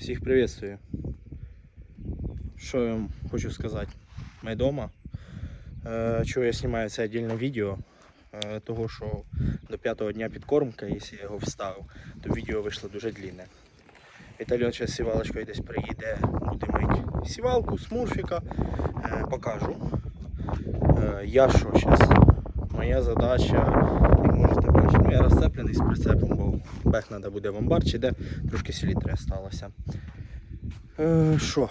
Всіх приветствую. Що я вам хочу сказати? Ми вдома. Е, чого я знімаю це віддільне відео? Е, того, що до п'ятого дня підкормка, якщо я його вставив, то відео вийшло дуже длинне. Віталіон зараз сівалочкою десь приїде, буде мити сівалку, смурфіка. Е, покажу. Я що зараз? Моя задача, можете бачити, ну, я розцеплений з прицепом, бо бех треба буде в амбар, чи де трошки селітри сталося. Е, Що?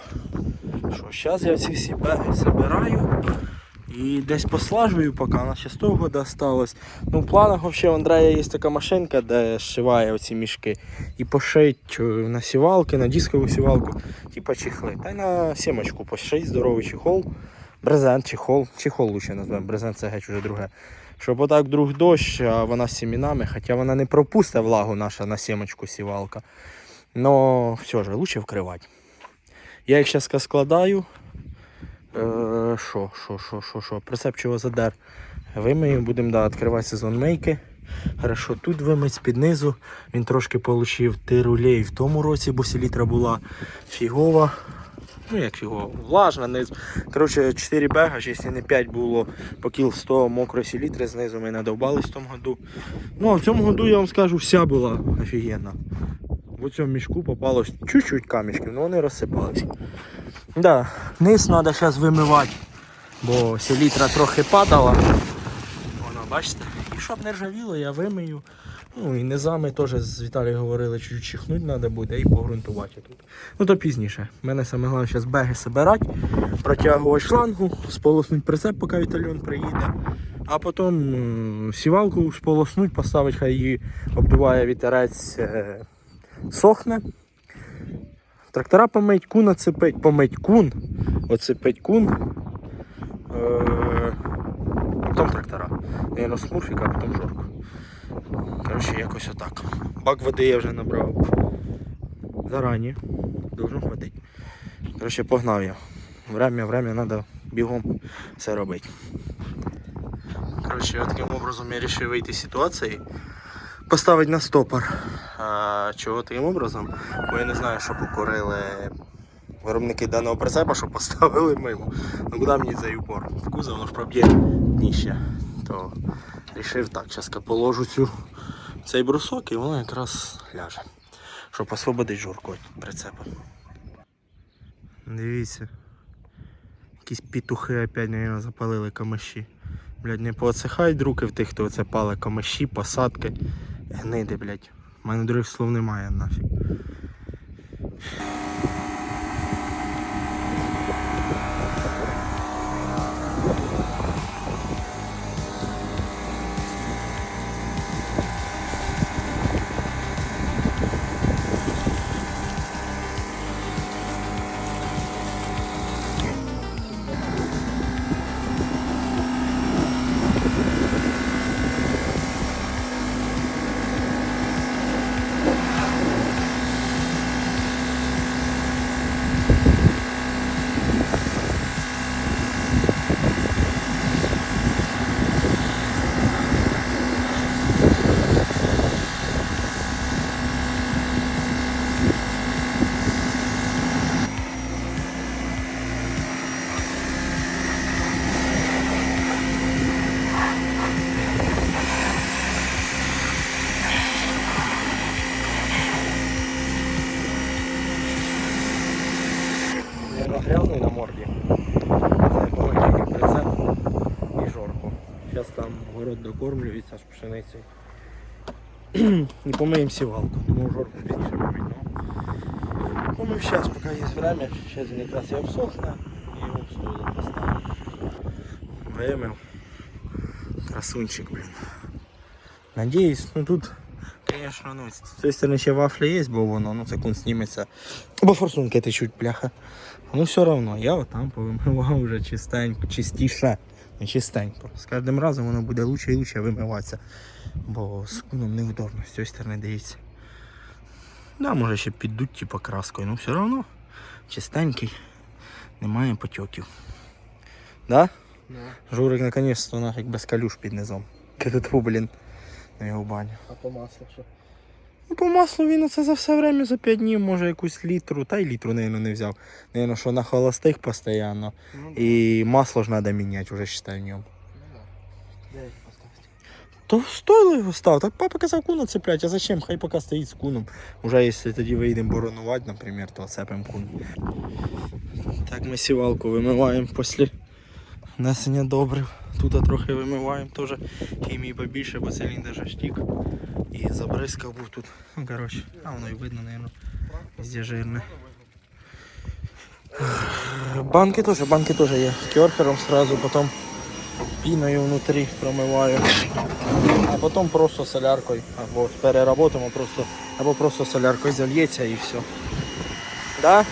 Що, зараз я ці всі беги забираю і десь послажую, поки ще 100 года осталось. Ну, в планах взагалі у Андрея є така машинка, де зшиває оці мішки. І пошить е, на сівалки, на дискову сівалку, типа чехли. Та й на сімочку пошить здоровий чехол. Брезент, чехол, чехол лучше назвемо, брезент це геть уже друге. Щоб отак друг дощ, а вона з сімінами, хоча вона не пропустить влагу наша на сімочку сівалка. Но все ж, лучше вкривати. Я їх зараз складаю. Е, Що, що, що, що, що, прицепчиво задер. Вимию, будемо да, відкривати сезон мейки. Хорошо, тут вимить з-під. Він трошки отримав тирулей в тому році, бо селітра була фігова. Ну як фігова, влажна низ. Коротше, 4 бега, якщо не 5 було по кіл 100 мокрої селітри знизу ми надовбались в тому году. Ну а в цьому году я вам скажу, вся була офігенна. В цьому мішку попалось чуть-чуть камішків, але вони розсипались. Да, низ треба зараз вимивати, бо селітра трохи падала. Воно, бачите? І щоб не ржавіло, я вимию. Ну і низами теж з Віталієм говорили, чуть чихнути треба буде і погрунтувати тут. Ну то пізніше. У мене саме головне зараз беги збирати, протягувати шлангу, сполоснути прицеп, поки Віталіон приїде. А потім сівалку сполоснуть, поставити, хай її обдуває вітерець, е, сохне. Трактора помить, кун оцепить, помить кун, оцепить кун. Е, потім трактора. Наверно, смурфіка, а потім жорку. Коротше, якось отак. Бак води я вже набрав. Зарані. Должно хватить. Коротше, погнав я. Время, время, треба бігом все робити. Коротше, таким образом я вирішив вийти з ситуації. Поставити на стопор. А, чого таким образом? Бо я не знаю, що покорили виробники даного прицепа, що поставили мимо. Ну куди мені цей упор? В кузов воно ж проб'є дніще. То рішив так, зараз положу цю, цей брусок і воно якраз ляже. Щоб освободити жорку від. Дивіться. Якісь петухи опять, наверное, запалили камиші. Блядь, не пооцехають руки в тих, хто це пале камиші, посадки. Гниди, блядь. У мене других слов немає нафіг. грязний на морді. Це помильчики прицеп і жорку. Зараз там город докормлюється з пшеницею. І помиємо сівалку. Думав жорку пізніше помить. Ну, помив зараз, поки є время. Зараз він якраз і обсохне і його в стойло поставимо. Вимив. Красунчик, блін. Надіюсь, ну тут, звісно, ну, з цієї сторони ще вафля є, бо воно, ну це кун зніметься. Бо форсунки течуть, бляха. Ну все одно, я отам повимивав вже чистенько, чистіше, не чистенько. З кожним разом воно буде лучше і лучше вимиватися. Бо з куном неудобно, з цієї сторони дивіться. Да, може ще піддуть типу краскою, ну все одно чистенький, немає потьоків. Да? Журик наконец-то нафиг без калюш під низом. Кидату, блін, на його баню. А по маслу що? Ну, по маслу він оце за все время за 5 днів може якусь літру, та й літру, мабуть, не взяв. Наверно, що на холостих постійно. Ну, І масло ж треба міняти, вже считай в ньому. Поставити? То стоило його став. Так папа казав куна цеплять, а зачем? Хай поки стоїть з куном. Уже якщо тоді вийдемо боронувати, наприклад, то цепимо кун. Так ми сівалку вимиваємо після несення добрив. Тут трохи вимиваємо теж хімії побільше, бо циліндр же штік. І забризкав був тут. Ну коротше, а воно і видно, мабуть, везде жирне. Банки теж, банки теж є. Керхером сразу, потім піною внутрі промиваю. А потім просто соляркою. Або переработаємо просто, або просто соляркою зальється і все. Да?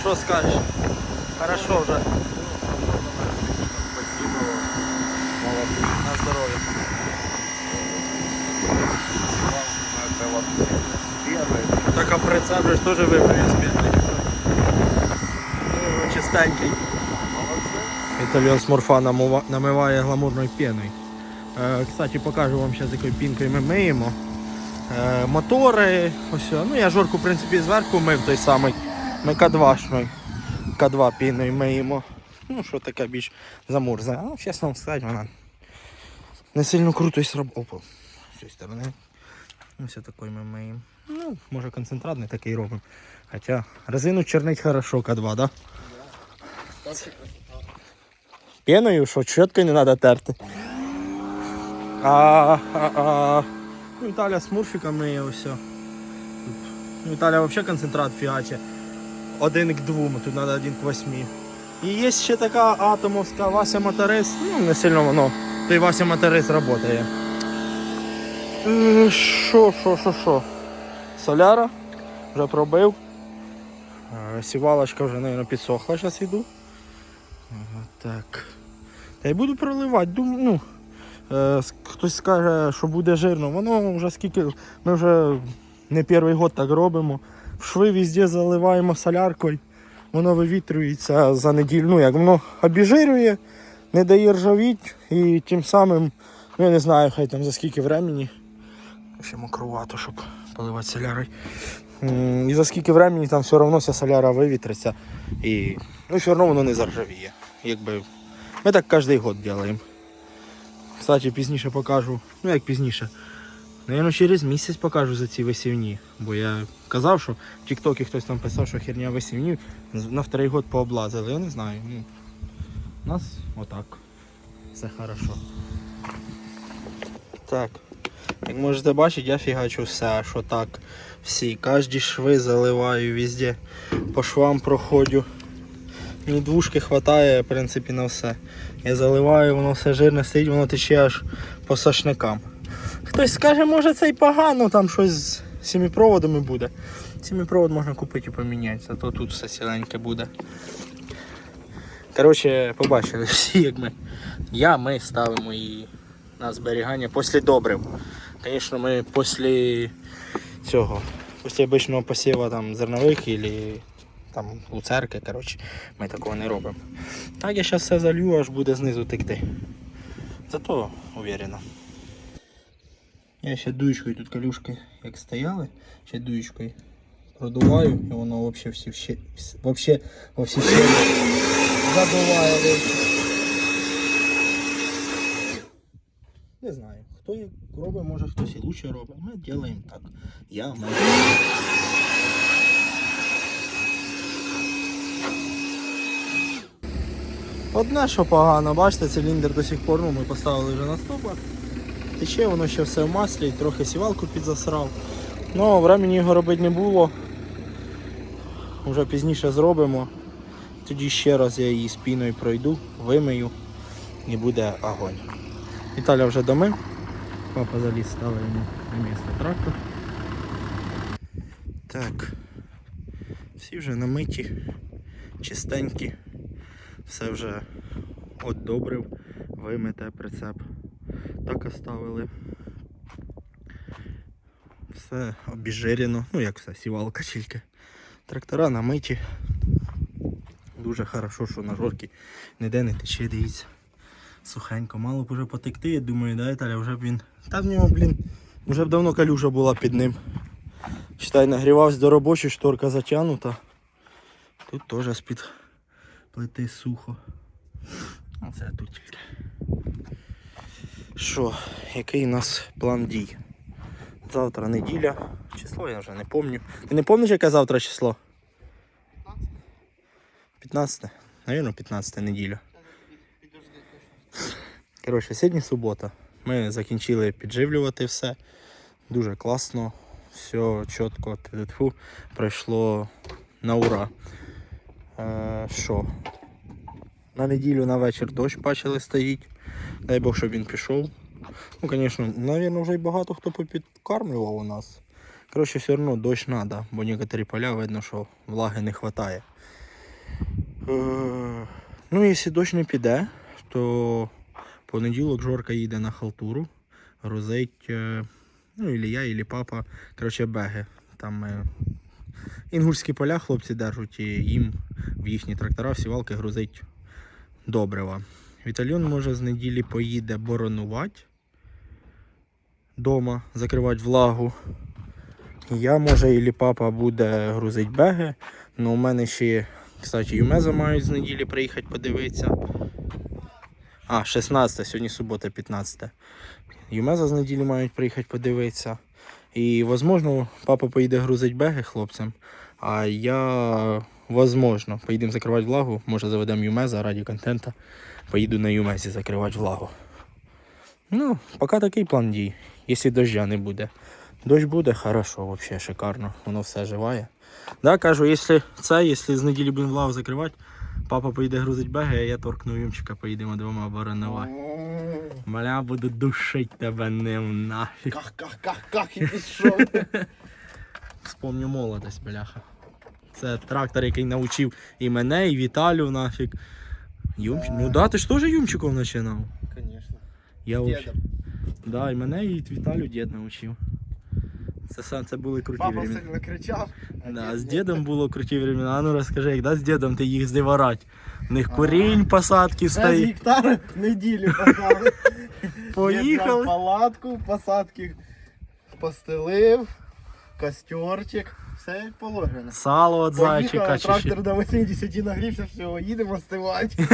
Що скажеш? Хорошо вже. На здоров'я. Так а прицеп же теж вибрав з бідний. Чистенький. Італьян з морфа намиває гламурною піною. Е, кстати, покажу вам зараз, якою пінкою ми миємо. Е, мотори, ось. Ну я жорку, в принципі, зверху мив той самий. Ми К2 К2 піною миємо. Ну, що таке більш замурзане. Ну, чесно вам сказати, вона не сильно круто і сраб... Опа, з цієї сторони. Ось такий ми миємо. Ну, може концентрат не такий робимо. Хоча резину чернить хорошо К2, да? Пеною, що щоткою не треба терти. А, а, а, ну, Італія з мурфіками і ось. Ну, Італія взагалі концентрат фігаче. Один к двом, тут треба один к восьмі. І є ще така атомовська Вася Моторис. Ну, не сильно воно. Той Вася Моторис працює. Е, Що, що, що, що? Соляра. Вже пробив. Е, Сівалочка вже, мабуть, підсохла, зараз йду. Так. Та й буду проливати. Дум, ну, е, хтось скаже, що буде жирно. Воно вже скільки. Ми вже не перший год так робимо. В шви везде заливаємо соляркою. Воно вивітрюється за неділю. Ну, як воно обіжирює, не дає ржавіть і тим самим, ну я не знаю, хай там за скільки времени. Ще мокрувато, щоб поливати солярою. І за скільки времени там все одно вся соляра вивітриться. І ну, все одно воно не заржавіє. Якби ми так кожен год робимо. Кстати, пізніше покажу. Ну як пізніше. Наверно, через місяць покажу за ці висівні. Бо я казав, що в Тіктокі хтось там писав, що херня висівні на вторий год пооблазили. Я не знаю. Ну, у нас отак. Все хорошо. Так. Як можете бачити, я фігачу все, що так. Всі, кожні шви заливаю везде. По швам проходжу. Мені двушки вистачає, в принципі, на все. Я заливаю, воно все жирне стоїть, воно тече аж по сошникам. Хтось скаже, може це й погано, там щось з сіміпроводами буде. Сіміпровод можна купити і поміняти, зато тут все сіленьке буде. Коротше, побачили всі, як ми. Я, ми ставимо її на зберігання після добрив. Звісно, ми після цього, після обичного посіву там зернових або там луцерки, коротше, ми такого не робимо. Так я зараз все залью, аж буде знизу текти. Зато уверенно. Я ще дуєчкою тут калюшки як стояли, ще дуєчкою продуваю, і воно взагалі всі ще, вообще, во всі щелі задуває. Не знаю, хто як робить, може хтось і лучше робить. Ми робимо так. Я, ми. Одне, що погано, бачите, циліндр до сих пор ну, ми поставили вже на стопах. Тече, воно ще все в маслі, трохи сівалку підзасрав. Ну, времени його робити не було. Вже пізніше зробимо. Тоді ще раз я її спіною пройду, вимию і буде огонь. Віталя вже домив. Папа заліз ставив йому на місце трактор. Так. Всі вже намиті, чистенькі. Все вже одобрив, вимите прицеп. Так оставили. Все обіжирено, ну як все, сівалка тільки. Трактора намиті. Дуже хорошо, що на жорки ніде не тече, дивіться. Сухенько, мало б уже потекти, я думаю, да, Віталя, вже б він. Та в нього, блін, Вже б давно калюжа була під ним. Читай, нагрівався до робочої, шторка затягнута. Тут теж з-під плити сухо. Оце тут тільки. Що, який у нас план дій? Завтра неділя. Число я вже не пам'ятаю. Ти не пам'ятаєш, яке завтра число? 15? Навірно, 15 неділя. Коротше, сьогодні субота. Ми закінчили підживлювати все. Дуже класно. Все чітко. Тьфу, пройшло на ура. Е, Що? На неділю на вечір дощ бачили стоїть. Дай Бог, щоб він пішов. Ну, звісно, навірно, вже й багато хто попідкармлював у нас. Коротше, все одно дощ треба, бо некоторі поля видно, що влаги не вистачає. Е, Ну, якщо дощ не піде, то понеділок Жорка їде на халтуру, грузить, е, ну, ілі я, ілі папа, коротше, беги. Там е, інгурські поля хлопці держать і їм в їхні трактора всі валки грузить добрива. Вітальйон може з неділі поїде боронувати дома, закривати влагу. Я, може, ілі папа буде грузить беги. Ну, у мене ще, кстати, Юмеза мають з неділі приїхати подивитися. А, 16, сьогодні субота, 15. Юмеза з неділі мають приїхати подивитися. І, можливо, папа поїде грузить беги хлопцям, а я, возможно, поїдемо закривати влагу. Може заведемо Юмеза раді контента. Поїду на Юмезі закривати влагу. Ну, поки такий план дій, якщо дождя не буде. Дощ буде, хорошо, вообще шикарно, воно все живає. Да, кажу, якщо це, якщо з неділі будемо влагу закривати, папа поїде грузить беги, а я торкну юмчика, поїдемо двома оборонувати. Маля буду душить тебе ним нафіг. Ках, ках, ках, ках, і пішов. Вспомню молодость, бляха. Це трактор, який навчив і мене, і Віталю нафіг. Юмчик. Ну да, ти ж теж юмчиком починав. Конечно. Я вообще- Да, і мене, і Віталю дід навчив. Це сам це були круті Папа времена. сильно кричав. а Да, дід з дідом було круті времена. А ну розкажи, як да, з дідом ти їх здиварать. В них курінь посадки Без стоїть. гектара неділю поставили. Поїхали. Палатку, посадки постелив, костерчик, все як положено. Сало від зайчика. Поїхав, Чи ще. трактор до 80 нагрівся, все, їдемо остивати.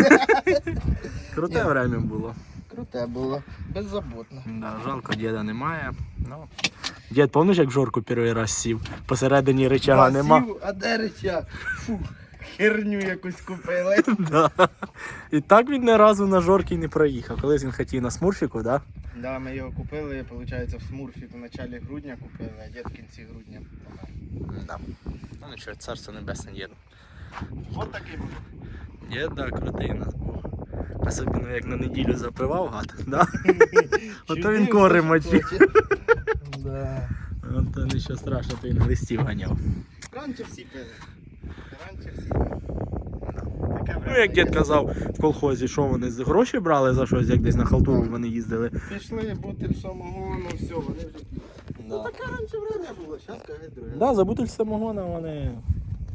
Круте Ні. время було. Круте було, беззаботно. Да, жалко, діда немає. Ну. Дід, пам'ятаєш, як в жорку перший раз сів? Посередині речага нема. Красив, А де реча? Фу, херню якусь купили. Да. І так він ні разу на жорки не проїхав. Колись він хотів на смурфіку, да? Да, ми його купили, виходить, в Смурфі в началі грудня купили, а дід в кінці грудня. Да. Ну нічого, царство небесне діду. От такий був. Дід, да, крутий у нас був. Особливо як на неділю запивав гад, да? Ото він кори мочив. Да. Ото нічого страшного, то він листів ганяв. Раніше всі пили. Раніше всі пили. Ну, як дід казав в колхозі, що вони гроші брали за щось, як десь на халтуру вони їздили. Пішли бутиль самогону, все, вони вже п'ють. Ну таке раніше время було, зараз каже друге. Да, за бутиль самогона вони.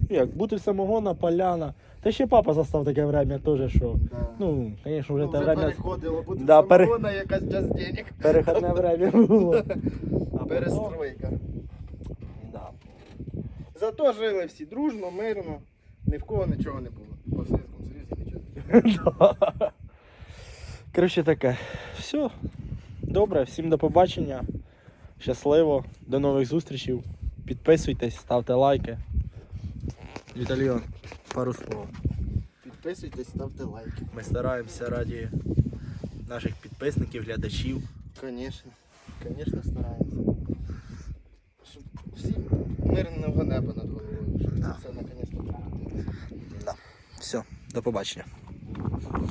Як, бутиль самогона, поляна. Та ще папа застав таке время теж, що. Да. Ну, звісно, вже Ну, те вже время. переходило, бутиль Да, пере- самогона, якась час денег. Переходне время було. Перестройка. Да. Зато жили всі дружно, мирно, ні в кого нічого не було. По Совєтському Союзі нічого. Коротше таке. Все. Добре, всім до побачення. Щасливо, до нових зустрічей. Підписуйтесь, ставте лайки. Віталіон, пару слов. Підписуйтесь, ставте лайки. Ми стараємося раді наших підписників, глядачів. Звісно, звісно стараємося всім мирного неба над головою. Щоб це все наконець-то Да. Все, до побачення.